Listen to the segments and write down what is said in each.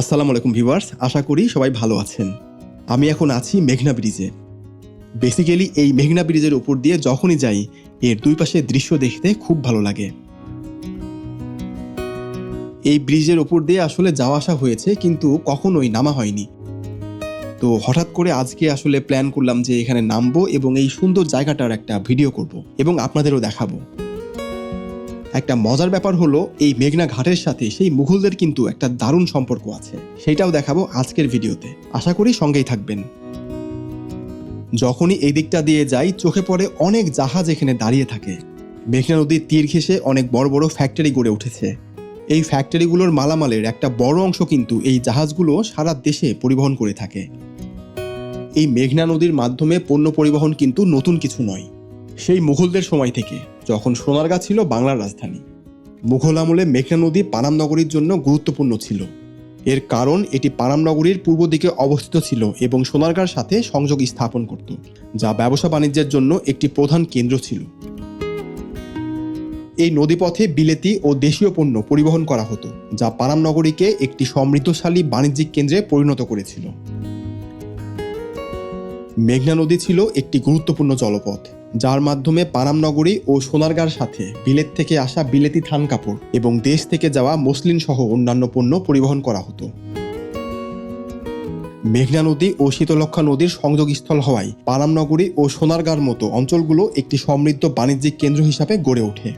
আসসালামু আলাইকুম ভিউয়ার্স, আশা করি সবাই ভালো আছেন। আমি এখন আছি মেঘনা ব্রিজে। বেসিক্যালি এই মেঘনা ব্রিজের উপর দিয়ে যখনই যাই, এর দুই পাশে দৃশ্য দেখতে খুব ভালো লাগে। এই ব্রিজের উপর দিয়ে আসলে যাওয়া আসা হয়েছে, কিন্তু কখনোই নামা হয়নি। তো হঠাৎ করে আজকে আসলে প্ল্যান করলাম যে এখানে নামবো এবং এই সুন্দর জায়গাটার একটা ভিডিও করব এবং আপনাদেরও দেখাবো। একটা মজার ব্যাপার হলো, এই মেঘনা ঘাটের সাথে সেই মুঘলদের কিন্তু একটা দারুণ সম্পর্ক আছে। সেটাও দেখাবো আজকের ভিডিওতে। আশা করি সঙ্গেই থাকবেন। যখনই এই দিকটা দিয়ে যাই, চোখে পড়ে অনেক জাহাজ এখানে দাঁড়িয়ে থাকে। মেঘনা নদীর তীর ঘেঁষে অনেক বড় বড় ফ্যাক্টরি গড়ে উঠেছে। এই ফ্যাক্টরিগুলোর মালামালের একটা বড় অংশ কিন্তু এই জাহাজগুলো সারা দেশে পরিবহন করে থাকে। এই মেঘনা নদীর মাধ্যমে পণ্য পরিবহন কিন্তু নতুন কিছু নয়। সেই মুঘলদের সময় থেকে। যখন সোনারগাঁ ছিল বাংলার রাজধানী। মুঘল আমলে মেঘনা নদী পানাম নগরীর জন্য গুরুত্বপূর্ণ ছিল। এর কারণ, এটি পানাম নগরীর পূর্ব দিকে অবস্থিত ছিল এবং সোনারগাঁর সাথে সংযোগ স্থাপন করত, যা ব্যবসা বাণিজ্যের জন্য একটি প্রধান কেন্দ্র ছিল। এই নদীপথে বিলেতি ও দেশীয় পণ্য পরিবহন করা হতো, যা পানাম নগরীকে একটি সমৃদ্ধশালী বাণিজ্যিক কেন্দ্রে পরিণত করেছিল। মেঘনা নদী ছিল একটি গুরুত্বপূর্ণ জলপথ। যার মাধ্যমে পানাম নগরী ও সোনারগার সাথে বিলেত থেকে আসা বিলেতি থান কাপড় এবং দেশ থেকে যাওয়া মসলিন সহ অন্যান্য পণ্য পরিবহন করা হতো। মেঘনা নদী ও শীতলক্ষা নদীর সংযোগস্থল হওয়ায় পানাম নগরী ও সোনারগাঁর মতো অঞ্চলগুলো একটি সমৃদ্ধ বাণিজ্যিক কেন্দ্র হিসাবে গড়ে ওঠে।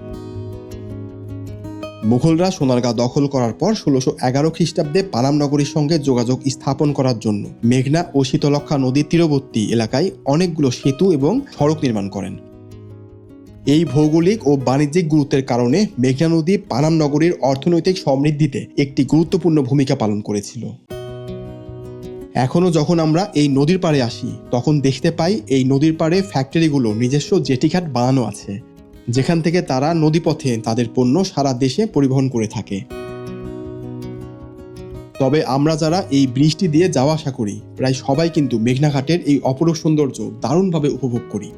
মুঘলরা সোনারগাঁ দখল করার পর ষোলোশো এগারো খ্রিস্টাব্দে পানাম নগরীর সঙ্গে যোগাযোগ স্থাপন করার জন্য মেঘনা ও শীতলক্ষা নদীর তীরবর্তী এলাকায় অনেকগুলো সেতু এবং সড়ক নির্মাণ করেন। এই ভৌগোলিক ও বাণিজ্যিক গুরুত্বের কারণে মেঘনা নদী পানাম নগরীর অর্থনৈতিক সমৃদ্ধিতে একটি গুরুত্বপূর্ণ ভূমিকা পালন করেছিল। এখনও যখন আমরা এই নদীর পাড়ে আসি, তখন দেখতে পাই এই নদীর পাড়ে ফ্যাক্টরিগুলো নিজস্ব জেটিঘাট বানানো আছে। যেখান থেকে তারা নদীপথে তাদের পণ্য সারা দেশে পরিবহন করে থাকে। তবে আমরা যারা এই বৃষ্টি দিয়ে যাওয়া আসা করি, প্রায় সবাই কিন্তু মেঘনাঘাটের এই অপরূপ সৌন্দর্য দারুণভাবে উপভোগ করি।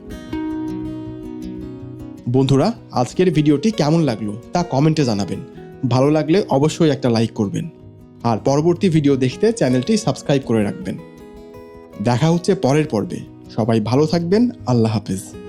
বন্ধুরা, আজকের ভিডিওটি কেমন লাগল তা কমেন্টে জানাবেন। ভালো লাগলে অবশ্যই একটা লাইক করবেন। আর পরবর্তী ভিডিও দেখতে চ্যানেলটি সাবস্ক্রাইব করে রাখবেন। দেখা হচ্ছে পরের পর্বে। সবাই ভালো থাকবেন। আল্লাহ হাফেজ।